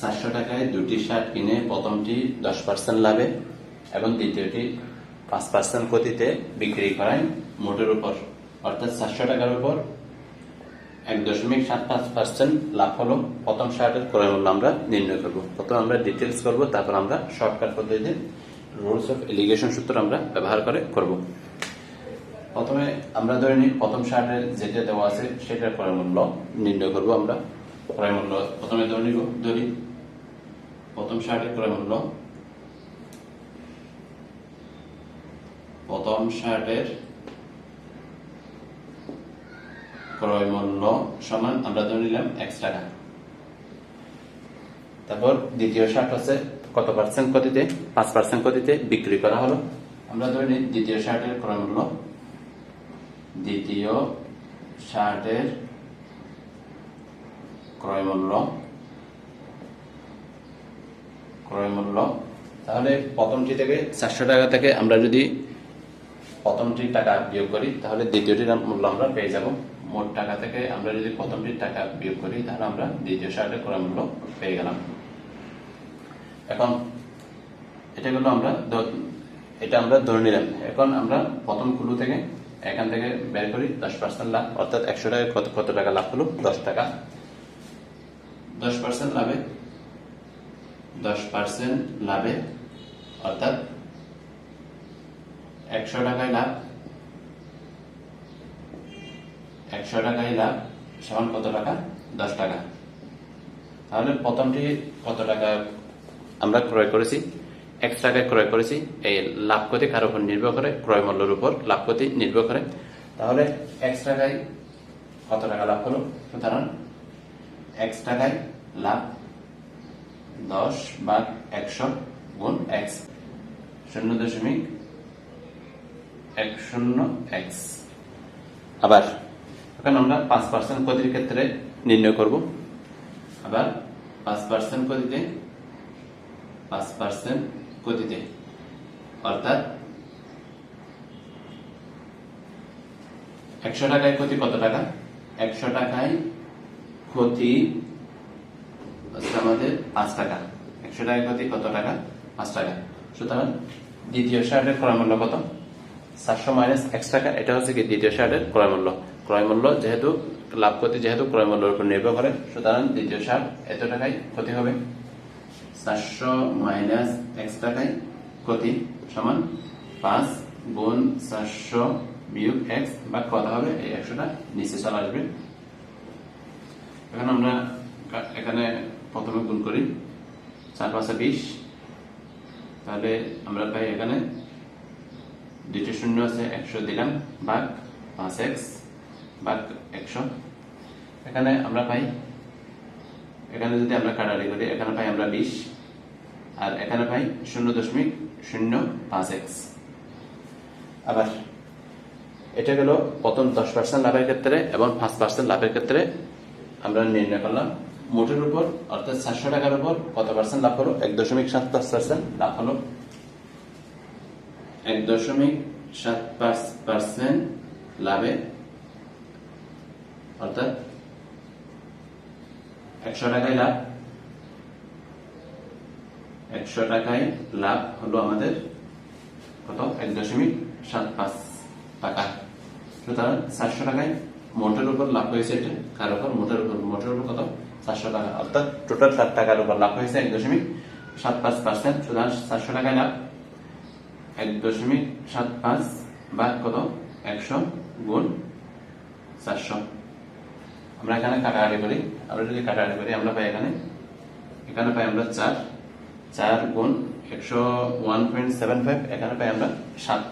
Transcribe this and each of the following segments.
চারশো টাকায় দুটি শার্ট কিনে প্রথমটি দশ পার্সেন্ট লাভে এবং দ্বিতীয়টি পাঁচ পার্সেন্ট গতিতে বিক্রি করায় মোটের উপর। অর্থাৎ চারশো টাকার উপর এক দশমিক সাত পাঁচ পার্সেন্ট লাভ হলো প্রথম শার্টের ক্রয় মূল্য আমরা নির্ণয় করব। প্রথমে আমরা ডিটেলস করব, তারপর আমরা শর্টকাট পদ্ধতিতে রুলস অফ এলিগেশন সূত্র আমরা ব্যবহার করে করব। প্রথমে আমরা ধরে নিই, প্রথম শার্টের যেটা দেওয়া আছে সেটার ক্রয় মূল্য নির্ণয় করব আমরা। ক্রয় মূল্য প্রথমে ধরে নিব, ধরি প্রথম শার্টের ক্রয় মূল্য। প্রথম শার্টের ক্রয় মূল্য সমান, আমরা ধরে নিলাম এক্স টাকা। তারপর দ্বিতীয় শার্ট আছে কত পার্সেন্ট গতিতে পাঁচ পার্সেন্ট গতিতে বিক্রি করা হলো। আমরা ধরে নিই দ্বিতীয় শার্টের ক্রয় মূল্য। দ্বিতীয় শার্টের ক্রয় মূল্য ক্রয় মূল্য তাহলে প্রথমটি থেকে চারশো টাকা থেকে আমরা যদি প্রথমটি টাকা বিয়োগ করি, তাহলে দ্বিতীয়টির মূল্য আমরা পেয়ে যাব। মোট টাকা থেকে আমরা যদি প্রথমটির টাকা বিয়োগ করি, তাহলে আমরা দ্বিতীয় শার্টের ক্রয় মূল্য পেয়ে গেলাম। এখন এটা গুলো আমরা এটা আমরা ধরে নিলাম। এখন আমরা প্রথম কুলু থেকে এখান থেকে বের করি দশ পার্সেন্ট লাভ, অর্থাৎ একশো টাকা কত কত টাকা লাভ হলো? দশ টাকা। দশ পার্সেন্ট লাভে দশ পার্সেন্ট লাভে, অর্থাৎ একশো টাকায় লাভ, একশো টাকায় লাভ, সমান কত টাকা? দশ টাকা। তাহলে প্রথমটি কত টাকা আমরা ক্রয় করেছি? এক্স টাকায় ক্রয় করেছি, এই লাভ ক্ষতি কার উপর নির্ভর করে, ক্রয় মূল্যের উপর লাভ ক্ষতি নির্ভর করে। তাহলে এক্স টাকায় কত টাকা লাভ হলো? সুতরাং এক্স টাকায় লাভ দশ বা একশো গুণ এক্স। শূন্য দশমিক এক শূন্য এক্স। আবার এখন আমরা পাঁচ পার্সেন্ট ক্ষতির ক্ষেত্রে নির্ণয় করব। আবার পাঁচ পার্সেন্ট পাঁচ পার্সেন্ট অর্থাৎ একশো টাকায় ক্ষতি কত টাকা? একশো টাকায় ক্ষতি হচ্ছে আমাদের পাঁচ টাকা। একশো টাকায় ক্ষতি কত টাকা? পাঁচ টাকা। সুতরাং দ্বিতীয় শার্টের ক্রয় মূল্য কত? চারশো মাইনাস এক্স টাকা, এটা হচ্ছে কি দ্বিতীয় শার্টের ক্রয় মূল্য ক্রয় মূল্য যেহেতু, লাভ ক্ষতি যেহেতু ক্রয় মূল্যের উপর নির্ভর করে, সুতরাং দ্বিতীয় শার্ট এত টাকায় ক্ষতি হবে। চারশো মাইনাস এক্স টাকায় ক্ষতি সমান পাঁচ গুণ চারশো বিয়োগ এক্স বা কত হবে? এই একশোটা নিচে চলে আসবে। এখন আমরা এখানে প্রথমে গুণ করি। চার পাঁচে বিশ। তাহলে আমরা পাই এখানে। দুইটি শূন্য আছে, একশো দিলাম। বাঘ পাঁচ এক্স বাঘ একশো। এখানে আমরা পাই, এখানে যদি আমরা কাটারি করি, এখানে পাই আমরা বিশ। আর এখানে পাই শূন্য দশমিক শূন্য পাঁচ এক্স। আবার এটা গেল প্রথম দশ পার্সেন্ট লাভের ক্ষেত্রে এবং পাঁচ পার্সেন্ট লাভের ক্ষেত্রে আমরা নির্ণয় করলাম। মোটের উপর অর্থাৎ সাতশো টাকার উপর কত পার্সেন্ট লাভ হলো? এক দশমিক সাত পাঁচ পার্সেন্ট লাভ হলো? এক দশমিক সাত পাঁচ পার্সেন্ট লাভে অর্থাৎ একশো টাকায় লাভ। একশো টাকায় লাভ হলো আমাদের কত? এক দশমিক সাত পাঁচ টাকা। সুতরাং চারশো টাকায় মোটের উপর লাভ হয়েছে এটা। কার উপর? মোটের উপর। মোটের উপর কত? চারশো টাকা। অর্থাৎ টোটাল ষাট টাকার উপর লাভ হয়েছে এক দশমিক সাত পাঁচ পার্সেন্ট সুতরাং চারশো টাকায় লাভ। এক দশমিক সাত পাঁচ বা কত? একশো গুণ চারশো। আমরা এখানে কাটাকাটি করি। আমরা যদি কাটাকাটি করি, আমরা পাই এখানে। এখানে পাই আমরা চার। চার গুণ একশো ওয়ান পয়েন্ট সেভেন ফাইভ এখানে পাই আমরা সাত।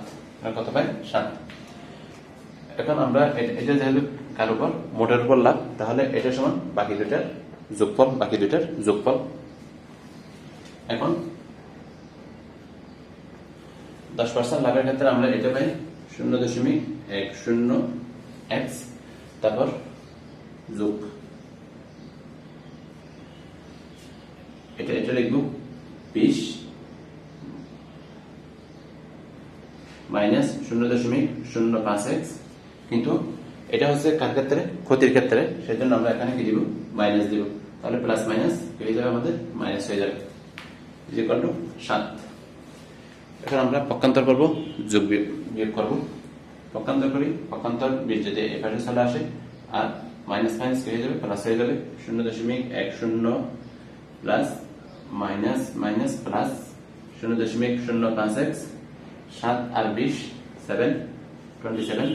কত পাই? সাত। এখন আমরা এটা যেহেতু কার উপর? মোটের উপর লাভ, তাহলে এটা সমান বাকি দুইটার যোগফল, বাকি দুইটার যোগফল। এখন দশ পার্সেন্ট লাভের ক্ষেত্রে আমরা এটা পাই শূন্য দশমিক এক শূন্য এক্স তারপর যোগ। এটা এটা লিখব বিশ মাইনাস শূন্য দশমিক শূন্য পাঁচ এক্স কিন্তু এটা হচ্ছে কার ক্ষেত্রে? ক্ষতির ক্ষেত্রে। সেই জন্য আমরা এখানে কি দিব? মাইনাস দিব। তাহলে প্লাস মাইনাস হয়ে যাবে আমাদের? মাইনাস হয়ে যাবে। ইকুয়াল টু সাত। এখন আমরা পক্ষান্তর করব, যোগ বিয়োগ করব। পক্ষান্তর করি, পক্ষান্তর বীজ যদি এ পাশে চলে আসে, আর মাইনাস মাইনাস হয়ে যাবে? প্লাস হয়ে যাবে। শূন্য দশমিক এক শূন্য প্লাস মাইনাস মাইনাস প্লাস শূন্য দশমিক শূন্য পাঁচ এক্স, সাত আর বিশ সেভেন টোয়েন্টি সেভেন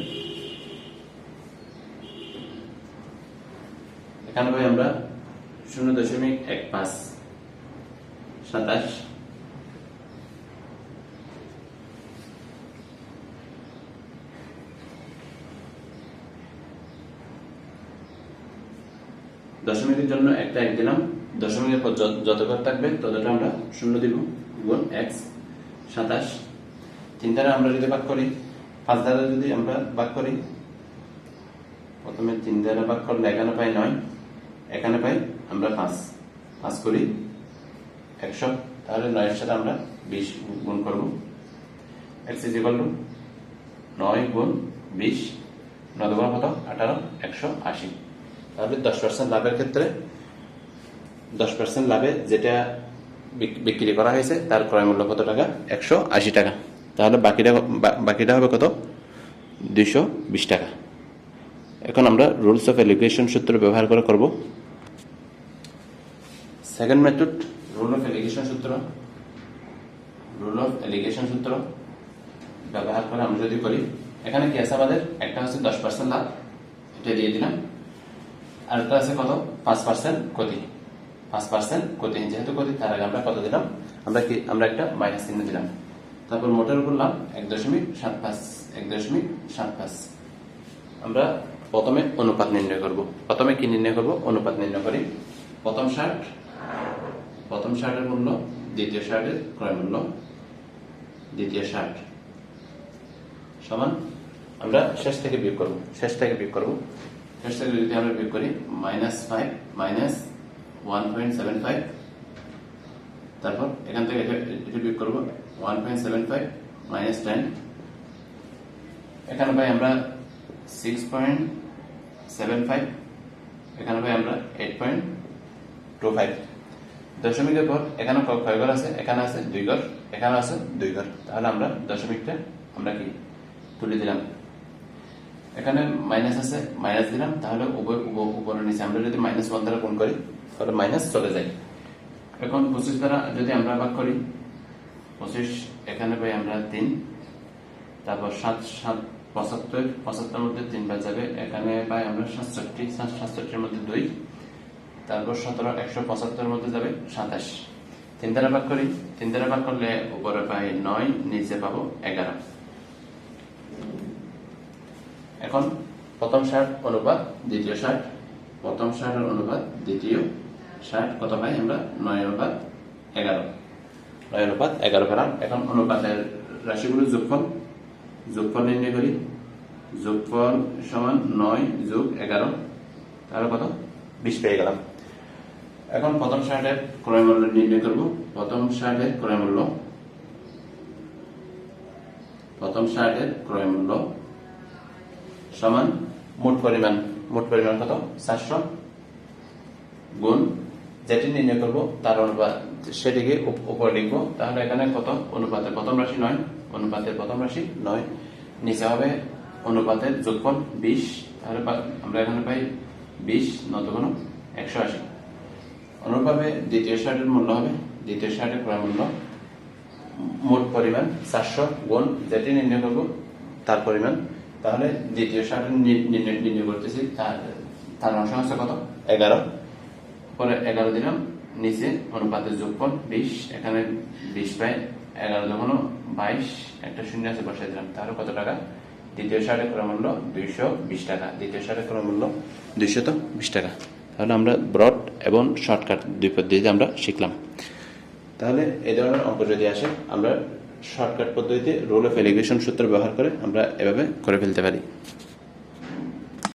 এখানে ভাই আমরা শূন্য দশমিক এক পাঁচ সাতাশ। দশমিকের জন্য একটা এক দিলাম। দশমিকের পর যত- যত ঘর থাকবে, ততটা আমরা শূন্য দিব গুণ এক্স সাতাশ। তিন দ্বারা আমরা যদি ভাগ করি, পাঁচ দ্বারা যদি আমরা ভাগ করি, প্রথমে তিন দ্বারা ভাগ করলে এখানে পাই নয়। এখানে পাই, আমরা পাঁচ। পাঁচ করি। একশো। তাহলে নয়ের সাথে আমরা বিশ গুণ করব। এক্স ইজ ইকাল টু নয় গুণ বিশ। নয় গুণ কত? আঠারো। একশো আশি। তাহলে দশ পার্সেন্ট লাভের ক্ষেত্রে দশ পার্সেন্ট লাভে যেটা বিক- বিক্রি করা হয়েছে, তার ক্রয় মূল্য কত টাকা? একশো আশি টাকা। তাহলে বাকিটা বাকিটা হবে কত? দুইশো বিশ টাকা। এখন আমরা রুলস অফ এলিগেশন সূত্র ব্যবহার করে করব। Second method rule of alligation সূত্র। রুল অফ এলিগেশন সূত্র ব্যবহার করে আমরা যদি করি, এখানে কি আছে আমাদের? একটা হচ্ছে দশ পার্সেন্ট লাভ, এটা দিয়ে দিলাম। আর একটা আছে কত? পাঁচ পার্সেন্ট ক্ষতি। পাঁচ পার্সেন্ট ক্ষতি। যেহেতু ক্ষতি, তার আগে আমরা কত দিলাম? আমরা কি আমরা একটা মাইনাস চিহ্ন দিলাম। তারপর মোটের উপর লাভ এক দশমিক সাত পাঁচ, এক দশমিক সাত পাঁচ। আমরা প্রথমে অনুপাত নির্ণয় করব। প্রথমে কি নির্ণয় করব? অনুপাত নির্ণয় করি। প্রথম শার্ট প্রথম শার্টের মূল্য, দ্বিতীয় শার্টের ক্রয় মূল্য, দ্বিতীয় শার্ট সমান, আমরা শেষ থেকে বিয়োগ করব, শেষ থেকে বিয়োগ করব। শেষ থেকে যদি আমরা বিয়োগ করি, minus five, minus one point seven five, তারপর এখান থেকে এটা বিয়োগ করব, one point seven five, minus ten. এখানে পাই আমরা সিক্স পয়েন্ট সেভেন ফাইভ এখানে পাই আমরা এইট পয়েন্ট টু ফাইভ দশমিকের পর এখানে কয় আছে? এখানে আছে দুই ঘর এখানে আছে দুই ঘর। তাহলে আমরা দশমিকটা আমরা কি তুলে দিলাম? এখানে মাইনাস আছে মাইনাস দিলাম, তাহলে উপরে নিচে আমরা যদি মাইনাস ওয়ান দ্বারা গুণ করি, তাহলে মাইনাস চলে যায়। এখন পঁচিশ দ্বারা যদি আমরা ভাগ করি, পঁচিশ এখানে পাই আমরা তিন, তারপর সাত সাত পঁচাত্তর পঁচাত্তর মধ্যে তিন বার যাবে এখানে পাই আমরা সাতষট্টি সাতষট্টির মধ্যে দুই, তারপর সতেরো, একশো পঁচাত্তর মধ্যে যাবে সাতাশ। তিন দ্বারা ভাগ করি, তিন দ্বারা ভাগ করলে উপরে পাই নয়, নিচে পাবো এগারো। এখন প্রথম ষাট অনুপাত, দ্বিতীয় ষাট। প্রথম ষাটের অনুপাত, দ্বিতীয় ষাট, কত পাই আমরা? নয় অনুপাত, এগারো। নয় অনুপাত, এগারো পেলাম এখন অনুপাতের রাশিগুলো যোগফল যোগফল নির্ণয় করি। যোগফল সমান নয় যোগ এগারো। তাহলে কত? বিশ পেয়ে গেলাম। এখন প্রথম ষাটের ক্রয় মূল্য নির্ণয় করব। প্রথম ষাটের ক্রয় মূল্য। প্রথম ষাটের ক্রয় মূল্য সমান মোট পরিমাণ। মোট পরিমাণ কত? চারশো। গুণ যেটি নির্ণয় করব, তার অনুপাত সেটিকে উপরে লিখব। তাহলে এখানে কত অনুপাতের প্রথম রাশি নয়, অনুপাতের প্রথম রাশি নয়। নিচে হবে অনুপাতের যোগফল বিশ। তাহলে আমরা এখানে পাই বিশ নত কোন একশো আশি। অনুরূপভাবে দ্বিতীয় শার্টের মূল্য হবে, দ্বিতীয় শার্টের ক্রয় মূল্য মোট পরিমাণ চারশো গুণ যেটি নির্ণয় করব, তার পরিমাণ। তাহলে দ্বিতীয় শার্ট নির্ণয় নির্ণয় করতেছি, তার তার অংশ হচ্ছে কত? এগারো। পরে এগারো দিলাম, নিচে অনুপাতের যোগফল বিশ, এখানে বিশ বাই এগারো যখন বাইশ, একটা শূন্য আছে, বসাই দিলাম। তাহলে কত টাকা? দ্বিতীয় শার্টের ক্রয় মূল্য দুইশো বিশ টাকা। দ্বিতীয় সারের ক্রয় মূল্য দুইশত বিশ টাকা। তাহলে আমরা ব্রড এবং শর্টকাট দুই পদ্ধতিতে আমরা শিখলাম। তাহলে এই ধরনের অঙ্ক যদি আসে, আমরা শর্টকাট পদ্ধতিতে রোল অফ এলিগেশন সূত্র ব্যবহার করে আমরা এভাবে করে ফেলতে পারি।